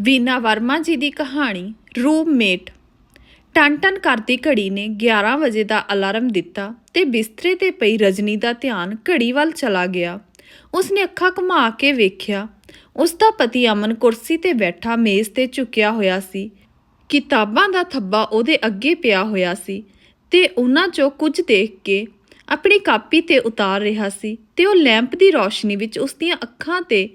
ਵੀਨਾ ਵਰਮਾ ਜੀ ਦੀ ਕਹਾਣੀ, roommate. Ton-ton ਕਰਦੀ ਘੜੀ ਨੇ 11 ਵਜੇ ਦਾ ਅਲਾਰਮ ਦਿੱਤਾ ਤੇ ਬਿਸਤਰੇ ਤੇ ਪਈ ਰਜਨੀ ਦਾ ਧਿਆਨ ਘੜੀ ਵੱਲ ਚਲਾ ਗਿਆ। ਉਸਨੇ ਅੱਖਾਂ ਘੁਮਾ ਕੇ ਵੇਖਿਆ। ਉਸ ਦਾ ਪਤੀ ਅਮਨ ਕੁਰਸੀ ਤੇ ਬੈਠਾ ਮੇਜ਼ ਤੇ ਝੁਕਿਆ ਹੋਇਆ ਸੀ। ਕਿਤਾਬਾਂ ਦਾ ਥੱਬਾ ਉਹਦੇ ਅੱਗੇ ਪਿਆ ਹੋਇਆ ਸੀ ਤੇ ਉਹਨਾਂ 'ਚੋਂ ਕੁਝ ਦੇਖ ਕੇ ਆਪਣੀ ਕਾਪੀ ਤੇ ਉਤਾਰ ਰਿਹਾ ਸੀ ਤੇ ਉਹ ਲੈਂਪ ਦੀ ਰੌਸ਼ਨੀ ਵਿੱਚ ਉਸ ਦੀਆਂ ਅੱਖਾਂ ਤੇ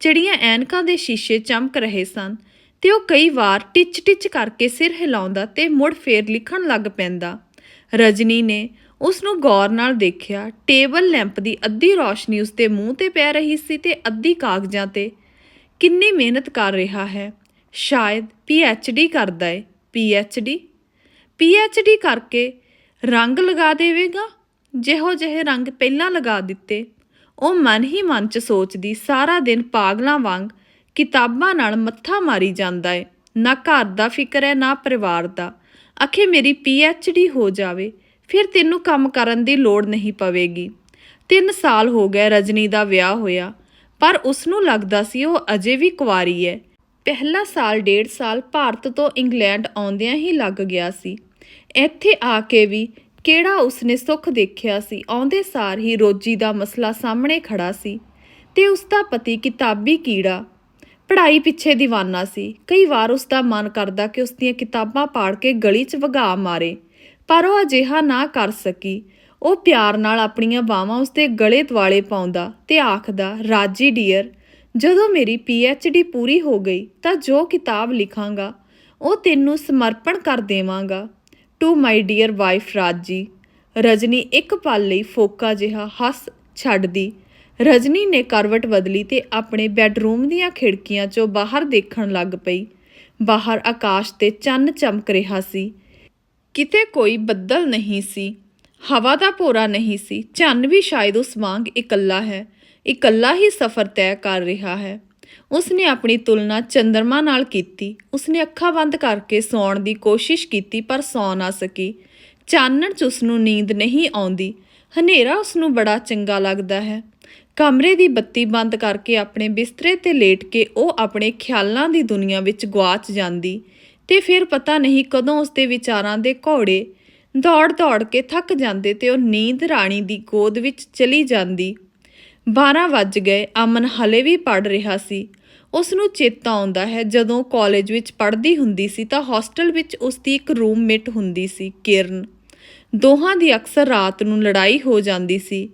ਜਿਹੜੀਆਂ ਐਨਕਾਂ ਦੇ ਸ਼ੀਸ਼ੇ ਚਮਕ ਰਹੇ ਸਨ ਤੇ ਉਹ ਕਈ ਵਾਰ ਟਿਚ-ਟਿਚ ਕਰਕੇ ਸਿਰ ਹਿਲਾਉਂਦਾ ਤੇ ਮੁੜ ਫੇਰ ਲਿਖਣ ਲੱਗ ਪੈਂਦਾ। ਰਜਨੀ ਨੇ ਉਸ ਨੂੰ ਗੌਰ ਨਾਲ ਦੇਖਿਆ। ਟੇਬਲ ਲੈਂਪ ਦੀ ਅੱਧੀ ਰੌਸ਼ਨੀ ਉਸ ਦੇ ਮੂੰਹ ਤੇ ਪੈ ਰਹੀ ਸੀ ਤੇ ਅੱਧੀ ਕਾਗਜ਼ਾਂ ਤੇ। ਕਿੰਨੀ ਮਿਹਨਤ ਕਰ ਰਿਹਾ ਹੈ। ਸ਼ਾਇਦ ਡੀ ਕਰਦਾ ਏ। ਡੀ? ਡੀ ਕਰਕੇ ਰੰਗ ਲਗਾ ਦੇਵੇਗਾ? ਜਿਹੋ ਜਿਹੇ ਰੰਗ ਪਹਿਲਾਂ ਲਗਾ ਦਿੱਤੇ। ਉਹ ਮਨ ਹੀ ਮਨ ਚ ਸੋਚਦੀ ਸਾਰਾ ਦਿਨ ਪਾਗਲਾਂ ਵਾਂਗ ਕਿਤਾਬਾਂ ਨਾਲ ਮੱਥਾ ਮਾਰੀ ਜਾਂਦਾ ਏ। ਨਾ ਘਰ ਦਾ ਫਿਕਰ ਹੈ ਨਾ ਪਰਿਵਾਰ ਦਾ। ਅਖੇ ਮੇਰੀ ਡੀ ਹੋ ਜਾਵੇ, ਫਿਰ ਤੈਨੂੰ ਕੰਮ ਕਰਨ ਦੀ ਲੋੜ ਨਹੀਂ ਪਵੇਗੀ। 3 ਸਾਲ ਹੋ ਗਏ ਰਜਨੀ ਦਾ ਵਿਆਹ ਹੋਇਆ, ਪਰ ਉਸ ਨੂੰ ਲੱਗਦਾ ਸੀ ਉਹ ਅਜੇ ਵੀ ਕੁਆਰੀ ਹੈ ਪਹਿਲਾ ਸਾਲ, ਡੇਢ ਸਾਲ ਭਾਰਤ ਤੋਂ ਇੰਗਲੈਂਡ ਆਉਂਦਿਆਂ ਹੀ ਲੱਗ ਗਿਆ ਸੀ। ਇੱਥੇ ਆ ਕੇ ਵੀ ਕਿਹੜਾ ਉਸਨੇ ਸੁੱਖ ਦੇਖਿਆ ਸੀ? ਆਉਂਦੇ ਸਾਰ ਹੀ ਰੋਜੀ ਦਾ ਮਸਲਾ ਸਾਹਮਣੇ ਖੜਾ ਸੀ ਤੇ ਉਸ ਦਾ ਪਤੀ ਕਿਤਾਬੀ ਕੀੜਾ, ਪੜ੍ਹਾਈ ਪਿੱਛੇ دیਵਾਨਾ ਸੀ। ਕਈ ਵਾਰ ਉਸ ਦਾ ਮਨ ਕਰਦਾ ਕਿ ਉਸ ਦੀਆਂ ਕਿਤਾਬਾਂ ਪਾੜ ਕੇ ਗਲੀ 'ਚ ਵਗਾ ਮਾਰੇ, ਪਰ ਉਹ ਅਜਿਹਾ ਨਾ ਕਰ ਸਕੀ। ਉਹ ਪਿਆਰ ਨਾਲ ਆਪਣੀਆਂ ਬਾਹਾਂ ਉਸਦੇ ਗਲੇ ਦੁਆਲੇ ਪਾਉਂਦਾ ਤੇ ਆਖਦਾ, ਰਾਜੀ ਡੀਅਰ, ਜਦੋਂ ਮੇਰੀ ਡੀ ਪੂਰੀ ਹੋ ਗਈ ਤਾਂ ਜੋ ਕਿਤਾਬ ਲਿਖਾਂਗਾ, ਉਹ ਤੈਨੂੰ ਸਮਰਪਣ ਕਰ ਦੇਵਾਂਗਾ। ਟੂ ਮਾਈ ਡੀਅਰ ਵਾਈਫ ਰਾਜੀ ਰਜਨੀ ਇੱਕ ਪਲ ਲਈ ਫੋਕਾ ਜਿਹਾ ਹੱਸ ਛੱਡਦੀ। ਰਜਨੀ ਨੇ ਕਰਵਟ ਬਦਲੀ ਤੇ ਆਪਣੇ ਬੈੱਡਰੂਮ ਦੀਆਂ ਖਿੜਕੀਆਂ 'ਚੋਂ ਬਾਹਰ ਦੇਖਣ ਲੱਗ ਪਈ। ਬਾਹਰ ਆਕਾਸ਼ ਤੇ ਚੰਨ ਚਮਕ ਰਿਹਾ ਸੀ। ਕਿਤੇ ਕੋਈ ਬੱਦਲ ਨਹੀਂ ਸੀ। ਹਵਾ ਦਾ ਭੋਰਾ ਨਹੀਂ ਸੀ। ਚੰਨ ਵੀ ਸ਼ਾਇਦ ਉਸ ਵਾਂਗ ਇਕੱਲਾ ਹੈ। ਇਕੱਲਾ ਹੀ ਸਫ਼ਰ ਤੈਅ ਕਰ ਰਿਹਾ ਹੈ। ਉਸਨੇ ਆਪਣੀ ਤੁਲਨਾ ਚੰਦਰਮਾ ਨਾਲ ਕੀਤੀ। ਉਸਨੇ ਅੱਖਾਂ ਬੰਦ ਕਰਕੇ ਸੌਣ ਦੀ ਕੋਸ਼ਿਸ਼ ਕੀਤੀ, ਪਰ ਸੌ ਨਾ ਸਕੀ। ਚਾਨਣ 'ਚ ਉਸ ਨੂੰ ਨੀਂਦ ਨਹੀਂ ਆਉਂਦੀ। ਹਨੇਰਾ ਉਸ ਨੂੰ ਬੜਾ ਚੰਗਾ ਲੱਗਦਾ ਹੈ। ਕਮਰੇ ਦੀ ਬੱਤੀ ਬੰਦ ਕਰਕੇ ਆਪਣੇ ਬਿਸਤਰੇ ਤੇ ਲੇਟ ਕੇ ਉਹ ਆਪਣੇ ਖਿਆਲਾਂ ਦੀ ਦੁਨੀਆ ਵਿੱਚ ਗਵਾਚ ਜਾਂਦੀ ਤੇ ਫਿਰ ਪਤਾ ਨਹੀਂ ਕਦੋਂ ਉਸ ਦੇ ਵਿਚਾਰਾਂ ਦੇ ਘੋੜੇ ਦੌੜ-ਦੌੜ ਕੇ ਥੱਕ ਜਾਂਦੇ ਤੇ ਉਹ ਨੀਂਦ ਰਾਣੀ ਦੀ ਗੋਦ ਵਿੱਚ ਚਲੀ ਜਾਂਦੀ। 12 ਵੱਜ ਗਏ, ਅਮਨ ਹਲੇ ਵੀ ਪੜ ਰਿਹਾ ਸੀ। ਉਸ ਨੂੰ ਚੇਤਾ ਆਉਂਦਾ ਹੈ, ਜਦੋਂ ਕਾਲਜ ਵਿੱਚ ਪੜ੍ਹਦੀ ਹੁੰਦੀ ਸੀ ਤਾਂ ਹੋਸਟਲ ਵਿੱਚ ਉਸ ਦੀ ਇੱਕ ਰੂਮਮੇਟ ਹੁੰਦੀ ਸੀ, ਕਿਰਨ। ਦੋਹਾਂ ਦੀ ਅਕਸਰ ਰਾਤ ਨੂੰ ਲੜਾਈ ਹੋ ਜਾਂਦੀ ਸੀ।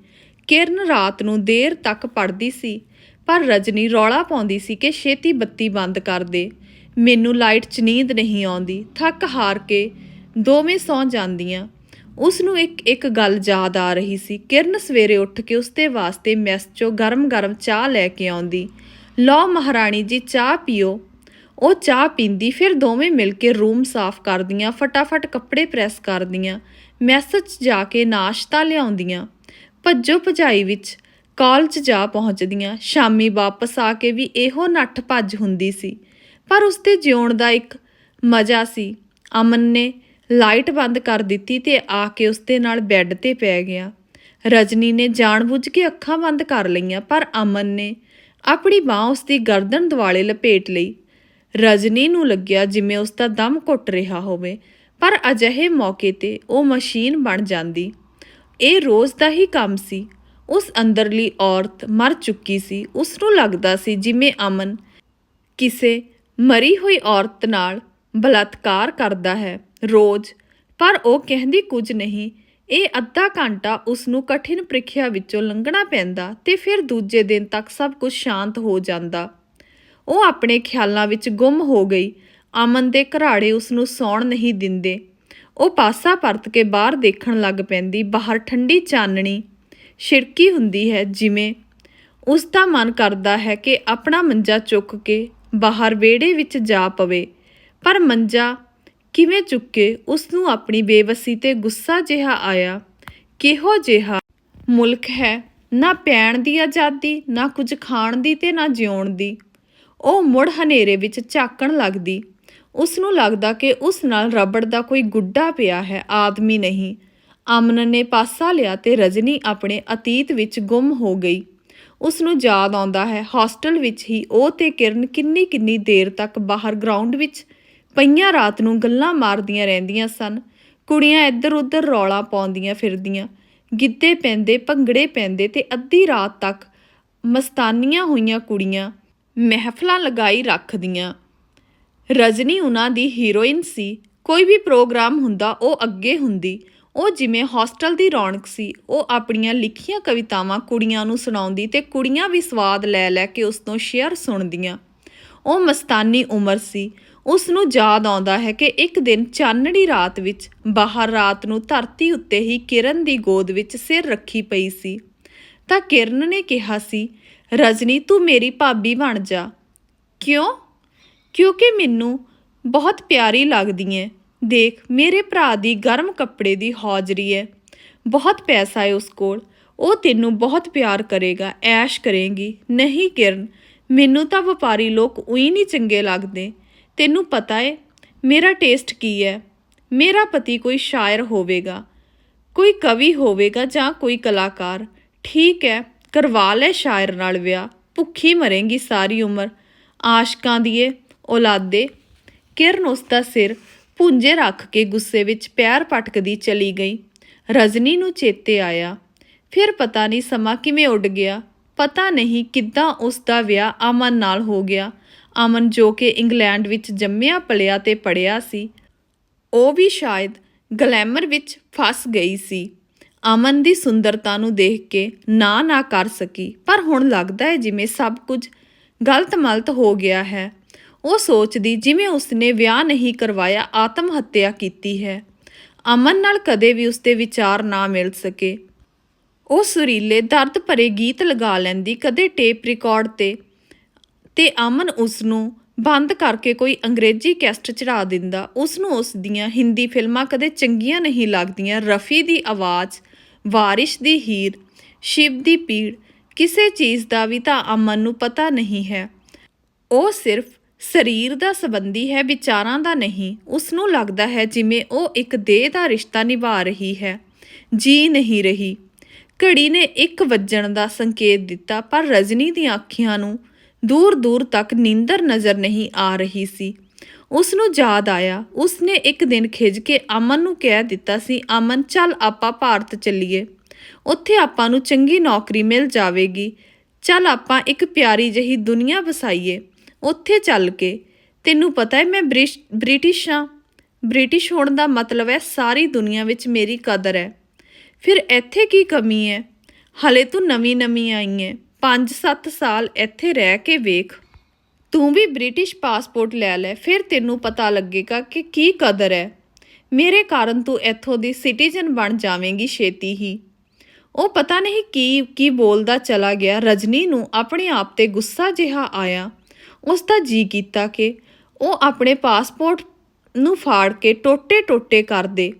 ਕਿਰਨ ਰਾਤ ਨੂੰ ਦੇਰ ਤੱਕ ਪੜ੍ਹਦੀ ਸੀ, ਪਰ ਰਜਨੀ ਰੌਲਾ ਪਾਉਂਦੀ ਸੀ ਕਿ ਛੇਤੀ ਬੱਤੀ ਬੰਦ ਕਰ ਦੇ। ਮੈਨੂੰ ਲਾਈਟ 'ਚ ਨੀਂਦ ਨਹੀਂ ਆਉਂਦੀ, ਥੱਕ ਹਾਰ ਕੇ ਦੋਵੇਂ ਸੌਂ ਜਾਂਦੀਆਂ। ਉਸ ਨੂੰ ਇੱਕ ਇੱਕ ਗੱਲ ਯਾਦ ਆ ਰਹੀ ਸੀ। ਕਿਰਨ ਸਵੇਰੇ ਉੱਠ ਕੇ ਉਸਦੇ ਵਾਸਤੇ ਮੈਸ 'ਚੋਂ ਗਰਮ-ਗਰਮ ਚਾਹ ਲੈ ਕੇ ਆਉਂਦੀ। ਲਓ ਮਹਾਰਾਣੀ ਜੀ, ਚਾਹ ਪੀਓ। ਉਹ ਚਾਹ ਪੀਂਦੀ, ਫਿਰ ਦੋਵੇਂ ਮਿਲ ਕੇ ਰੂਮ ਸਾਫ਼ ਕਰਦੀਆਂ, ਫਟਾਫਟ ਕੱਪੜੇ ਪ੍ਰੈਸ ਕਰਦੀਆਂ, ਮੈਸ 'ਚ ਜਾ ਕੇ ਨਾਸ਼ਤਾ ਲਿਆਉਂਦੀਆਂ। ਭੱਜੋ ਭਜਾਈ ਵਿੱਚ ਕਾਲਜ ਜਾ ਪਹੁੰਚਦੀਆਂ। ਸ਼ਾਮੀ ਵਾਪਸ ਆ ਕੇ ਵੀ ਇਹੋ ਨੱਠ ਭੱਜ ਹੁੰਦੀ ਸੀ। ਪਰ ਉਸਦੇ ਜਿਉਣ ਦਾ ਇੱਕ ਮਜ਼ਾ ਸੀ। ਅਮਨ ਨੇ ਲਾਈਟ ਬੰਦ ਕਰ ਦਿੱਤੀ ਤੇ ਆ ਕੇ ਉਸਦੇ ਨਾਲ ਬੈੱਡ ਤੇ ਪੈ ਗਿਆ। ਰਜਨੀ ਨੇ ਜਾਣਬੁੱਝ ਕੇ ਅੱਖਾਂ ਬੰਦ ਕਰ ਲਈਆਂ, ਪਰ ਅਮਨ ਨੇ ਆਪਣੀ ਬਾਹ ਉਸਦੀ ਗਰਦਨ ਦੁਆਲੇ ਲਪੇਟ ਲਈ। ਰਜਨੀ ਨੂੰ ਲੱਗਿਆ ਜਿਵੇਂ ਉਸਦਾ ਦਮ ਘੁੱਟ ਰਿਹਾ ਹੋਵੇ, ਪਰ ਅਜਿਹੇ ਮੌਕੇ ਤੇ ਉਹ ਮਸ਼ੀਨ ਬਣ ਜਾਂਦੀ। ਇਹ ਰੋਜ਼ ਦਾ ਹੀ ਕੰਮ ਸੀ। ਉਸ ਅੰਦਰਲੀ ਔਰਤ ਮਰ ਚੁੱਕੀ ਸੀ। ਉਸ ਨੂੰ ਲੱਗਦਾ ਸੀ ਜਿਵੇਂ ਅਮਨ ਕਿਸੇ ਮਰੀ ਹੋਈ ਔਰਤ ਨਾਲ ਬਲਾਤਕਾਰ ਕਰਦਾ ਹੈ। ਰੋਜ਼। ਪਰ ਉਹ ਕਹਿੰਦੀ ਕੁਝ ਨਹੀਂ। ਇਹ ਅੱਧਾ ਘੰਟਾ ਉਸ ਨੂੰ ਕਠਿਨ ਪ੍ਰੀਖਿਆ ਵਿੱਚੋਂ ਲੰਘਣਾ ਪੈਂਦਾ ਤੇ ਫਿਰ ਦੂਜੇ ਦਿਨ ਤੱਕ ਸਭ ਕੁਝ ਸ਼ਾਂਤ ਹੋ ਜਾਂਦਾ। ਉਹ ਆਪਣੇ ਖਿਆਲਾਂ ਵਿੱਚ ਗੁੰਮ ਹੋ ਗਈ। ਅਮਨ ਦੇ ਘਰਾੜੇ ਉਸ ਨੂੰ ਸੌਣ ਨਹੀਂ ਦਿੰਦੇ। ਉਹ ਪਾਸਾ ਪਰਤ ਕੇ ਬਾਹਰ ਦੇਖਣ ਲੱਗ ਪੈਂਦੀ, ਬਾਹਰ ਠੰਡੀ ਚਾਨਣੀ ਛਿੜਕੀ ਹੁੰਦੀ ਹੈ ਜਿਵੇਂ ਉਸ ਦਾ ਮਨ ਕਰਦਾ ਹੈ ਕਿ ਆਪਣਾ ਮੰਜਾ ਚੁੱਕ ਕੇ ਬਾਹਰ ਵਿਹੜੇ ਵਿੱਚ ਜਾ ਪਵੇ। ਪਰ ਮੰਜਾ ਕਿਵੇਂ ਚੁੱਕੇ ਉਸ ਨੂੰ ਆਪਣੀ ਬੇਵਸੀ ਤੇ ਗੁੱਸਾ ਜਿਹਾ ਆਇਆ? ਕਿਹੋ ਜਿਹਾ ਮੁਲਕ ਹੈ? ਨਾ ਪੈਣ ਦੀ ਆਜ਼ਾਦੀ, ਨਾ ਕੁਝ ਖਾਣ ਦੀ ਤੇ ਨਾ ਜਿਉਣ ਦੀ। ਉਹ ਮੁੜ ਹਨੇਰੇ ਵਿੱਚ ਝਾਕਣ ਲੱਗਦੀ। ਉਸ ਨੂੰ ਲੱਗਦਾ ਕਿ ਉਸ ਨਾਲ ਰਬੜ ਦਾ ਕੋਈ ਗੁੱਡਾ ਪਿਆ ਹੈ, ਆਦਮੀ ਨਹੀਂ। ਅਮਨ ਨੇ ਪਾਸਾ ਲਿਆ ਤੇ ਰਜਨੀ ਆਪਣੇ ਅਤੀਤ ਵਿੱਚ ਗੁੰਮ ਹੋ ਗਈ। ਉਸ ਨੂੰ ਯਾਦ ਆਉਂਦਾ ਹੈ, ਹੌਸਟਲ ਵਿੱਚ ਹੀ ਉਹ ਤੇ ਕਿਰਨ ਕਿੰਨੀ ਕਿੰਨੀ ਦੇਰ ਤੱਕ ਬਾਹਰ ਗਰਾਊਂਡ ਵਿੱਚ ਪਈਆਂ ਰਾਤ ਨੂੰ ਗੱਲਾਂ ਮਾਰਦੀਆਂ ਰਹਿੰਦੀਆਂ ਸਨ। ਕੁੜੀਆਂ ਇੱਧਰ ਉੱਧਰ ਰੌਲਾ ਪਾਉਂਦੀਆਂ ਫਿਰਦੀਆਂ। ਗਿੱਧੇ ਪੈਂਦੇ, ਭੰਗੜੇ ਪੈਂਦੇ ਤੇ ਅੱਧੀ ਰਾਤ ਤੱਕ ਮਸਤਾਨੀਆਂ ਹੋਈਆਂ ਕੁੜੀਆਂ ਮਹਿਫਲਾਂ ਲਗਾਈ ਰੱਖਦੀਆਂ। ਰਜਨੀ ਉਹਨਾਂ ਦੀ ਹੀਰੋਇਨ ਸੀ। ਕੋਈ ਵੀ ਪ੍ਰੋਗਰਾਮ ਹੁੰਦਾ, ਉਹ ਅੱਗੇ ਹੁੰਦੀ। ਉਹ ਜਿਵੇਂ ਹੌਸਟਲ ਦੀ ਰੌਣਕ ਸੀ। ਉਹ ਆਪਣੀਆਂ ਲਿਖੀਆਂ ਕਵਿਤਾਵਾਂ ਕੁੜੀਆਂ ਨੂੰ ਸੁਣਾਉਂਦੀ ਤੇ ਕੁੜੀਆਂ ਵੀ ਸਵਾਦ ਲੈ ਲੈ ਕੇ ਉਸ ਤੋਂ ਸ਼ੇਅਰ ਸੁਣਦੀਆਂ। ਉਹ ਮਸਤਾਨੀ ਉਮਰ ਸੀ। ਉਸ ਨੂੰ ਯਾਦ ਆਉਂਦਾ ਹੈ ਕਿ ਇੱਕ ਦਿਨ ਚਾਨਣੀ ਰਾਤ ਵਿੱਚ ਬਾਹਰ ਰਾਤ ਨੂੰ ਧਰਤੀ ਉੱਤੇ ਹੀ ਕਿਰਨ ਦੀ ਗੋਦ ਵਿੱਚ ਸਿਰ ਰੱਖੀ ਪਈ ਸੀ। ਤਾਂ ਕਿਰਨ ਨੇ ਕਿਹਾ ਸੀ, ਰਜਨੀ, ਤੂੰ ਮੇਰੀ ਭਾਬੀ ਬਣ ਜਾ। ਕਿਉਂ? ਕਿਉਂਕਿ ਮੈਨੂੰ ਬਹੁਤ ਪਿਆਰੀ ਲੱਗਦੀ ਹੈ ਦੇਖ, ਮੇਰੇ ਭਰਾ ਦੀ ਗਰਮ ਕੱਪੜੇ ਦੀ ਹੌਜਰੀ ਹੈ ਬਹੁਤ ਪੈਸਾ ਹੈ ਉਸ ਕੋਲ। ਉਹ ਤੈਨੂੰ ਬਹੁਤ ਪਿਆਰ ਕਰੇਗਾ, ਐਸ਼ ਕਰੇਗੀ। ਨਹੀਂ, ਕਿਰਨ ਮੈਨੂੰ ਤਾਂ ਵਪਾਰੀ ਲੋਕ ਉਹੀ ਨਹੀਂ ਚੰਗੇ ਲੱਗਦੇ। ਤੈਨੂੰ ਪਤਾ ਏ, ਮੇਰਾ ਟੇਸਟ ਕੀ ਹੈ ਮੇਰਾ ਪਤੀ ਕੋਈ ਸ਼ਾਇਰ ਹੋਵੇਗਾ, ਕੋਈ ਕਵੀ ਹੋਵੇਗਾ ਜਾਂ ਕੋਈ ਕਲਾਕਾਰ। ਠੀਕ ਹੈ ਕਰਵਾ ਲੈ ਸ਼ਾਇਰ ਨਾਲ ਵਿਆਹ, ਭੁੱਖੀ ਮਰੇਂਗੀ ਸਾਰੀ ਉਮਰ। ਆਸ਼ਕਾਂ ਦੀਏ ਔਲਾਦੇ। ਕਿਰਨ ਉਸ ਦਾ ਸਿਰ ਪੁੰਜੇ ਰੱਖ ਕੇ ਗੁੱਸੇ ਵਿੱਚ ਪੈਰ ਪਟਕਦੀ ਚਲੀ ਗਈ। ਰਜਨੀ ਨੂੰ ਚੇਤੇ ਆਇਆ। ਫਿਰ ਪਤਾ ਨਹੀਂ ਸਮਾਂ ਕਿਵੇਂ ਉੱਡ ਗਿਆ। ਪਤਾ ਨਹੀਂ ਕਿੱਦਾਂ ਉਸ ਦਾ ਵਿਆਹ ਅਮਨ ਨਾਲ ਹੋ ਗਿਆ। ਅਮਨ ਜੋ ਕਿ ਇੰਗਲੈਂਡ ਵਿੱਚ ਜੰਮਿਆ ਪਲਿਆ ਤੇ ਪੜਿਆ ਸੀ, ਉਹ ਵੀ ਸ਼ਾਇਦ ਗਲੈਮਰ ਵਿੱਚ ਫਸ ਗਈ ਸੀ। ਅਮਨ ਦੀ ਸੁੰਦਰਤਾ ਨੂੰ ਦੇਖ ਕੇ ਨਾ ਨਾ ਕਰ ਸਕੀ, ਪਰ ਹੁਣ ਲੱਗਦਾ ਹੈ ਜਿਵੇਂ ਸਭ ਕੁਝ ਗਲਤ ਮਲਤ ਹੋ ਗਿਆ ਹੈ। ਉਹ ਸੋਚਦੀ ਜਿਵੇਂ ਉਸਨੇ ਵਿਆਹ ਨਹੀਂ ਕਰਵਾਇਆ ਆਤਮ ਹੱਤਿਆ ਕੀਤੀ ਹੈ। ਅਮਨ ਨਾਲ ਕਦੇ ਵੀ ਉਸਦੇ ਵਿਚਾਰ ਨਾ ਮਿਲ ਸਕੇ। ਉਹ ਸੁਰੀਲੇ ਦਰਦ ਭਰੇ ਗੀਤ ਲਗਾ ਲੈਂਦੀ, ਕਦੇ ਟੇਪ ਰਿਕਾਰਡ ਤੇ ਤੇ ਅਮਨ ਉਸ ਨੂੰ ਬੰਦ ਕਰਕੇ ਕੋਈ ਅੰਗਰੇਜ਼ੀ ਕੈਸਟ ਚੜਾ ਦਿੰਦਾ। ਉਸ ਨੂੰ ਉਸ ਦੀਆਂ ਹਿੰਦੀ ਫਿਲਮਾਂ ਕਦੇ ਚੰਗੀਆਂ ਨਹੀਂ ਲੱਗਦੀਆਂ। ਰਫੀ ਦੀ ਆਵਾਜ਼, ਵਾਰਿਸ਼ ਦੀ ਹੀਰ, ਸ਼ਿਵ ਦੀ ਪੀੜ ਕਿਸੇ ਚੀਜ਼ ਦਾ ਵੀ ਤਾਂ ਅਮਨ ਨੂੰ ਪਤਾ ਨਹੀਂ ਹੈ। ਉਹ ਸਿਰਫ ਸਰੀਰ ਦਾ ਸੰਬੰਧੀ ਹੈ, ਵਿਚਾਰਾਂ ਦਾ ਨਹੀਂ। ਉਸ ਨੂੰ ਲੱਗਦਾ ਹੈ ਜਿਵੇਂ ਉਹ ਇੱਕ ਦੇਹ ਦਾ ਰਿਸ਼ਤਾ ਨਿਭਾ ਰਹੀ ਹੈ। ਜੀ ਨਹੀਂ ਰਹੀ। ਘੜੀ ਨੇ ਇੱਕ ਵੱਜਣ ਦਾ ਸੰਕੇਤ ਦਿੱਤਾ, ਪਰ ਰਜਨੀ ਦੀਆਂ ਅੱਖੀਆਂ ਨੂੰ ਦੂਰ ਦੂਰ ਤੱਕ ਨੀਂਦਰ ਨਜ਼ਰ ਨਹੀਂ ਆ ਰਹੀ ਸੀ। ਉਸ ਨੂੰ ਯਾਦ ਆਇਆ। ਉਸ ਨੇ ਇੱਕ ਦਿਨ ਖਿੱਝ ਕੇ ਅਮਨ ਨੂੰ ਕਹਿ ਦਿੱਤਾ ਸੀ, ਅਮਨ, ਚੱਲ ਆਪਾਂ ਭਾਰਤ ਚੱਲੀਏ। ਉੱਥੇ ਆਪਾਂ ਨੂੰ ਚੰਗੀ ਨੌਕਰੀ ਮਿਲ ਜਾਵੇਗੀ। ਚੱਲ ਆਪਾਂ ਇੱਕ ਪਿਆਰੀ ਜਿਹੀ ਦੁਨੀਆ ਵਸਾਈਏ। ਉੱਥੇ ਚੱਲ ਕੇ ਤੈਨੂੰ ਪਤਾ ਹੈ ਮੈਂ ਬ੍ਰਿਸ਼- ਬ੍ਰਿਟਿਸ਼ ਹਾਂ। ਬ੍ਰਿਟਿਸ਼ ਹੋਣ ਦਾ ਮਤਲਬ ਹੈ ਸਾਰੀ ਦੁਨੀਆ ਵਿੱਚ ਮੇਰੀ ਕਦਰ ਹੈ। ਫਿਰ ਇੱਥੇ ਕੀ ਕਮੀ ਹੈ? ਹਲੇ ਤੂੰ ਨਵੀਂ ਨਵੀਂ ਆਈ ਹੈ। 5-7 ਸਾਲ ਇੱਥੇ ਰਹਿ ਕੇ ਵੇਖ। ਤੂੰ ਵੀ ਬ੍ਰਿਟਿਸ਼ ਪਾਸਪੋਰਟ ਲੈ ਲੈ, ਫਿਰ ਤੈਨੂੰ ਪਤਾ ਲੱਗੇਗਾ ਕਿ ਕੀ ਕਦਰ ਹੈ। ਮੇਰੇ ਕਾਰਨ ਤੂੰ ਇੱਥੋਂ ਦੀ ਸਿਟੀਜ਼ਨ ਬਣ ਜਾਵੇਂਗੀ ਛੇਤੀ ਹੀ। ਉਹ ਪਤਾ ਨਹੀਂ ਕੀ ਕੀ ਬੋਲਦਾ ਚਲਾ ਗਿਆ। ਰਜਨੀ ਨੂੰ ਆਪਣੇ ਆਪ ਤੇ ਗੁੱਸਾ ਜਿਹਾ ਆਇਆ। ਉਸ ਦਾ ਜੀ ਕੀਤਾ ਕਿ ਉਹ ਆਪਣੇ ਪਾਸਪੋਰਟ ਨੂੰ ਫਾੜ ਕੇ ਟੋਟੇ-ਟੋਟੇ ਕਰ ਦੇ।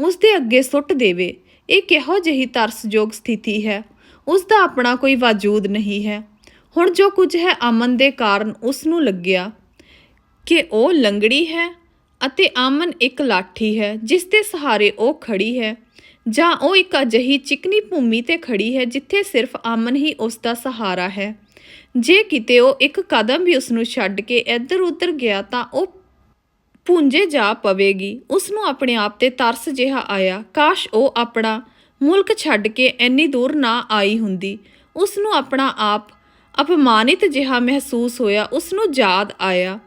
ਉਸ ਦੇ ਅੱਗੇ ਸੁੱਟ ਦੇਵੇ। ਇਹ ਕਿਹੋ ਜਿਹੀ ਤਰਸਯੋਗ ਸਥਿਤੀ ਹੈ? ਉਸ ਦਾ ਆਪਣਾ ਕੋਈ ਵਜੂਦ ਨਹੀਂ ਹੈ। ਹੁਣ ਜੋ ਕੁਝ ਹੈ ਅਮਨ ਦੇ ਕਾਰਨ ਉਸ ਨੂੰ ਲੱਗਿਆ ਕਿ ਉਹ ਲੰਗੜੀ ਹੈ ਅਤੇ ਅਮਨ ਇੱਕ ਲਾਠੀ ਹੈ, ਜਿਸ ਦੇ ਸਹਾਰੇ ਉਹ ਖੜੀ ਹੈ। ਜਾਂ ਉਹ ਇੱਕ ਅਜਿਹੀ ਚਿਕਨੀ ਭੂਮੀ ਤੇ ਖੜੀ ਹੈ ਜਿੱਥੇ ਸਿਰਫ ਅਮਨ ਹੀ ਉਸ ਦਾ ਸਹਾਰਾ ਹੈ। ਜੇ ਕਿਤੇ ਉਹ ਇੱਕ ਕਦਮ ਵੀ ਉਸ ਨੂੰ ਛੱਡ ਕੇ ਇੱਧਰ ਉੱਧਰ ਗਿਆ ਤਾਂ ਉਹ ਪੁੰਜੇ ਜਾ ਪਵੇਗੀ। ਉਸ ਨੂੰ ਆਪਣੇ ਆਪ ਤੇ ਤਰਸ ਜਿਹਾ ਆਇਆ। ਕਾਸ਼ ਉਹ ਆਪਣਾ ਮੁਲਕ ਛੱਡ ਕੇ ਇੰਨੀ ਦੂਰ ਨਾ ਆਈ ਹੁੰਦੀ। ਉਸ ਨੂੰ ਆਪਣਾ ਆਪ ਅਪਮਾਨਿਤ ਜਿਹਾ ਮਹਿਸੂਸ ਹੋਇਆ। ਉਸ ਨੂੰ ਯਾਦ ਆਇਆ।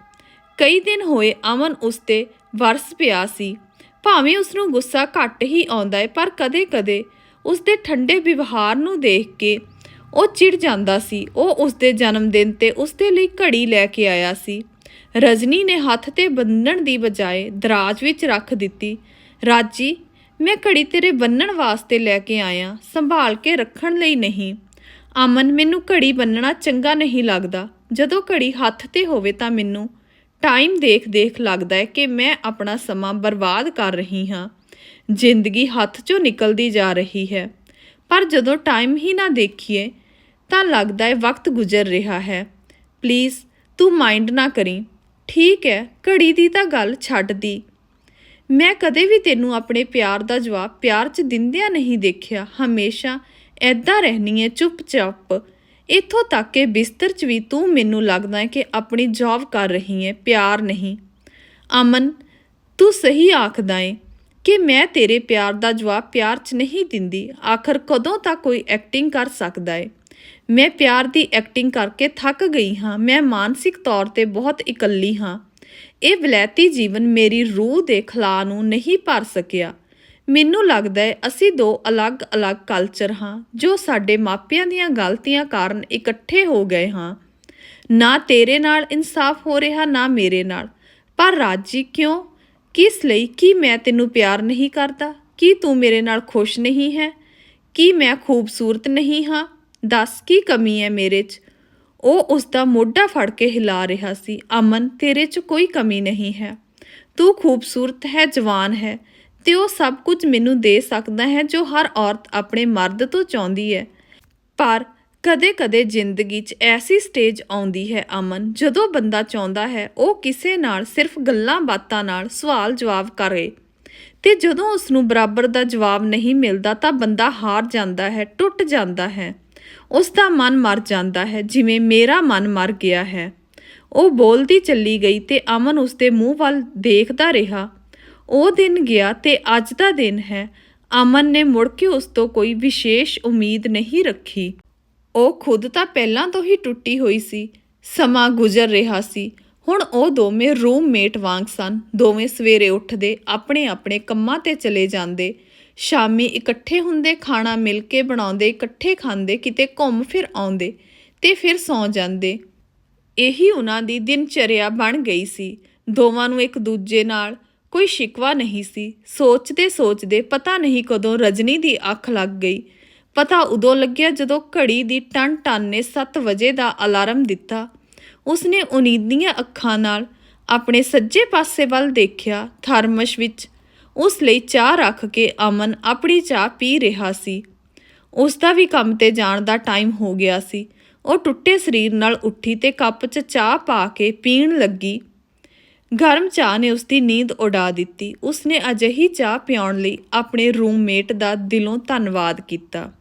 ਕਈ ਦਿਨ ਹੋਏ ਅਮਨ ਉਸ ਤੇ ਵਰਸ ਪਿਆ ਸੀ। ਭਾਵੇਂ ਉਸ ਨੂੰ ਗੁੱਸਾ ਘੱਟ ਹੀ ਆਉਂਦਾ ਹੈ ਪਰ ਕਦੇ-ਕਦੇ ਉਸ ਦੇ ਠੰਡੇ ਵਿਵਹਾਰ ਨੂੰ ਦੇਖ ਕੇ ਉਹ ਚਿੜ ਜਾਂਦਾ ਸੀ। ਉਹ ਉਸ ਦੇ ਜਨਮ ਦਿਨ ਤੇ ਉਸ ਦੇ ਲਈ ਘੜੀ ਲੈ ਕੇ ਆਇਆ ਸੀ। ਰਜਨੀ ਨੇ ਹੱਥ ਤੇ ਬੰਨਣ ਦੀ ਬਜਾਏ ਦਰਾਜ ਵਿੱਚ ਰੱਖ ਦਿੱਤੀ, ਰਾਜੀ, ਮੈਂ ਘੜੀ ਤੇਰੇ ਬੰਨਣ ਵਾਸਤੇ ਲੈ ਕੇ ਆਇਆ, ਸੰਭਾਲ ਕੇ ਰੱਖਣ ਲਈ ਨਹੀਂ। ਅਮਨ, ਮੈਨੂੰ ਘੜੀ ਬੰਨਣਾ ਚੰਗਾ ਨਹੀਂ ਲੱਗਦਾ। ਜਦੋਂ ਘੜੀ ਹੱਥ ਤੇ ਹੋਵੇ ਤਾਂ ਮੈਨੂੰ ਟਾਈਮ ਦੇਖ-ਦੇਖ ਲੱਗਦਾ ਹੈ ਕਿ ਮੈਂ ਆਪਣਾ ਸਮਾਂ ਬਰਬਾਦ ਕਰ ਰਹੀ ਹਾਂ। ਜ਼ਿੰਦਗੀ ਹੱਥ 'ਚੋਂ ਨਿਕਲਦੀ ਜਾ ਰਹੀ ਹੈ। ਪਰ ਜਦੋਂ ਟਾਈਮ ਹੀ ਨਾ ਦੇਖੀਏ, ਤਾਂ ਲੱਗਦਾ ਹੈ ਵਕਤ ਗੁਜ਼ਰ ਰਿਹਾ ਹੈ। ਪਲੀਜ਼, ਤੂੰ ਮਾਈਂਡ ਨਾ ਕਰੀ। ਠੀਕ ਹੈ ਘੜੀ ਦੀ ਤਾਂ ਗੱਲ ਛੱਡ ਦੀ। ਮੈਂ ਕਦੇ ਵੀ ਤੈਨੂੰ ਆਪਣੇ ਪਿਆਰ ਦਾ ਜਵਾਬ ਪਿਆਰ 'ਚ ਦਿੰਦਿਆਂ ਨਹੀਂ ਦੇਖਿਆ। ਹਮੇਸ਼ਾ ਐਦਾਂ ਰਹਿਣੀ ਹੈ ਚੁੱਪਚਾਪ। ਇੱਥੋਂ ਤੱਕ ਕਿ ਬਿਸਤਰ 'ਚ ਵੀ ਤੂੰ ਮੈਨੂੰ ਲੱਗਦਾ ਹੈ ਕਿ ਆਪਣੀ ਜੌਬ ਕਰ ਰਹੀ ਹੈ ਪਿਆਰ ਨਹੀਂ। ਅਮਨ, ਤੂੰ ਸਹੀ ਆਖਦਾ ਏ ਕਿ ਮੈਂ ਤੇਰੇ ਪਿਆਰ ਦਾ ਜਵਾਬ ਪਿਆਰ 'ਚ ਨਹੀਂ ਦਿੰਦੀ। ਆਖਰ ਕਦੋਂ ਤੱਕ ਕੋਈ ਐਕਟਿੰਗ ਕਰ ਸਕਦਾ ਏ। ਮੈਂ ਪਿਆਰ ਦੀ ਐਕਟਿੰਗ ਕਰਕੇ ਥੱਕ ਗਈ ਹਾਂ। ਮੈਂ ਮਾਨਸਿਕ ਤੌਰ ਤੇ ਬਹੁਤ ਇਕੱਲੀ ਹਾਂ। ਇਹ ਵਿਲੈਤੀ ਜੀਵਨ ਮੇਰੀ ਰੂਹ ਦੇ ਖਲਾਅ ਨੂੰ ਨਹੀਂ ਭਰ ਸਕਿਆ। ਮੈਨੂੰ ਲੱਗਦਾ ਹੈ ਅਸੀਂ ਦੋ ਅਲੱਗ-ਅਲੱਗ ਕਲਚਰ ਹਾਂ, ਜੋ ਸਾਡੇ ਮਾਪਿਆਂ ਦੀਆਂ ਗਲਤੀਆਂ ਕਾਰਨ ਇਕੱਠੇ ਹੋ ਗਏ ਹਾਂ। ਨਾ ਤੇਰੇ ਨਾਲ ਇਨਸਾਫ ਹੋ ਰਿਹਾ, ਨਾ ਮੇਰੇ ਨਾਲ। ਪਰ ਰਾਜੀ ਕਿਉਂ? ਕਿਸ ਲਈ? ਕੀ ਮੈਂ ਤੈਨੂੰ ਪਿਆਰ ਨਹੀਂ ਕਰਦਾ? ਕੀ ਤੂੰ ਮੇਰੇ ਨਾਲ ਖੁਸ਼ ਨਹੀਂ ਹੈ? ਕੀ ਮੈਂ ਖੂਬਸੂਰਤ ਨਹੀਂ ਹਾਂ? ਦੱਸ ਕੀ ਕਮੀ ਹੈ ਮੇਰੇ 'ਚ? ਉਹ ਉਸ ਦਾ ਮੋਢਾ ਫੜ ਕੇ ਹਿਲਾ ਰਿਹਾ ਸੀ। ਅਮਨ, ਤੇਰੇ 'ਚ ਕੋਈ ਕਮੀ ਨਹੀਂ ਹੈ। ਤੂੰ ਖੂਬਸੂਰਤ ਹੈ, ਜਵਾਨ ਹੈ ਤੇ ਉਹ ਸਭ ਕੁਝ ਮੈਨੂੰ ਦੇ ਸਕਦਾ ਹੈ ਜੋ ਹਰ ਔਰਤ ਆਪਣੇ ਮਰਦ ਤੋਂ ਚਾਹੁੰਦੀ ਹੈ। ਪਰ ਕਦੇ-ਕਦੇ ਜ਼ਿੰਦਗੀ 'ਚ ਐਸੀ ਸਟੇਜ ਆਉਂਦੀ ਹੈ ਅਮਨ, ਜਦੋਂ ਬੰਦਾ ਚਾਹੁੰਦਾ ਹੈ ਉਹ ਕਿਸੇ ਨਾਲ ਸਿਰਫ ਗੱਲਾਂ ਬਾਤਾਂ ਨਾਲ ਸਵਾਲ ਜਵਾਬ ਕਰੇ ਤੇ ਜਦੋਂ ਉਸ ਨੂੰ ਬਰਾਬਰ ਦਾ ਜਵਾਬ ਨਹੀਂ ਮਿਲਦਾ ਤਾਂ ਬੰਦਾ ਹਾਰ ਜਾਂਦਾ ਹੈ, ਟੁੱਟ ਜਾਂਦਾ ਹੈ। ਉਸ ਦਾ ਮਨ ਮਰ ਜਾਂਦਾ ਹੈ, ਜਿਵੇਂ ਮੇਰਾ ਮਨ ਮਰ ਗਿਆ ਹੈ। ਉਹ ਬੋਲਦੀ ਚੱਲੀ ਗਈ ਤੇ ਅਮਨ ਉਸ ਦੇ ਮੂੰਹ ਵੱਲ ਦੇਖਦਾ ਰਿਹਾ। ਉਹ ਦਿਨ ਗਿਆ ਤੇ ਅੱਜ ਦਾ ਦਿਨ ਹੈ। ਅਮਨ ਨੇ ਮੁੜ ਕੇ ਉਸ ਤੋਂ ਕੋਈ ਵਿਸ਼ੇਸ਼ ਉਮੀਦ ਨਹੀਂ ਰੱਖੀ। ਉਹ ਖੁਦ ਤਾਂ ਪਹਿਲਾਂ ਤੋਂ ਹੀ ਟੁੱਟੀ ਹੋਈ ਸੀ। ਸਮਾਂ ਗੁਜ਼ਰ ਰਿਹਾ ਸੀ। ਹੁਣ ਉਹ ਦੋਵੇਂ ਰੂਮਮੇਟ ਵਾਂਗ ਸਨ। ਦੋਵੇਂ ਸਵੇਰੇ ਉੱਠਦੇ ਆਪਣੇ ਆਪਣੇ ਕੰਮਾਂ ਤੇ ਚਲੇ ਜਾਂਦੇ। ਸ਼ਾਮੀ ਇਕੱਠੇ ਹੁੰਦੇ ਖਾਣਾ ਮਿਲ ਕੇ ਬਣਾਉਂਦੇ, ਇਕੱਠੇ ਖਾਂਦੇ, ਕਿਤੇ ਘੁੰਮ ਫਿਰ ਆਉਂਦੇ ਤੇ ਫਿਰ ਸੌਂ ਜਾਂਦੇ। ਇਹੀ ਉਹਨਾਂ ਦੀ ਦਿਨਚਰਿਆ ਬਣ ਗਈ ਸੀ। ਦੋਵਾਂ ਨੂੰ ਇੱਕ ਦੂਜੇ ਨਾਲ ਕੋਈ ਸ਼ਿਕਵਾ ਨਹੀਂ ਸੀ। ਸੋਚਦੇ ਸੋਚਦੇ ਪਤਾ ਨਹੀਂ ਕਦੋਂ ਰਜਨੀ ਦੀ ਅੱਖ ਲੱਗ ਗਈ। ਪਤਾ ਉਦੋਂ ਲੱਗਿਆ ਜਦੋਂ ਘੜੀ ਦੀ ਟਨ ਟਨ ਨੇ 7 ਵਜੇ ਦਾ ਅਲਾਰਮ ਦਿੱਤਾ। ਉਸਨੇ ਉਨੀਦੀਆਂ ਅੱਖਾਂ ਨਾਲ ਆਪਣੇ ਸੱਜੇ ਪਾਸੇ ਵੱਲ ਦੇਖਿਆ, ਥਰਮਸ ਵਿੱਚ ਉਸ ਲਈ ਚਾਹ ਰੱਖ ਕੇ ਅਮਨ ਆਪਣੀ ਚਾਹ ਪੀ ਰਿਹਾ ਸੀ। ਉਸ ਦਾ ਵੀ ਕੰਮ ਤੇ ਜਾਣ ਦਾ ਟਾਈਮ ਹੋ ਗਿਆ ਸੀ। ਉਹ ਟੁੱਟੇ ਸਰੀਰ ਨਾਲ ਉੱਠੀ ਤੇ ਕੱਪ 'ਚ ਚਾਹ ਪਾ ਕੇ ਪੀਣ ਲੱਗੀ। ਗਰਮ ਚਾਹ ਨੇ ਉਸ ਦੀ ਨੀਂਦ ਉਡਾ ਦਿੱਤੀ। ਉਸਨੇ ਅਜਿਹੀ ਚਾਹ ਪਿਆਉਣ ਲਈ ਆਪਣੇ ਰੂਮਮੇਟ ਦਾ ਦਿਲੋਂ ਧੰਨਵਾਦ ਕੀਤਾ।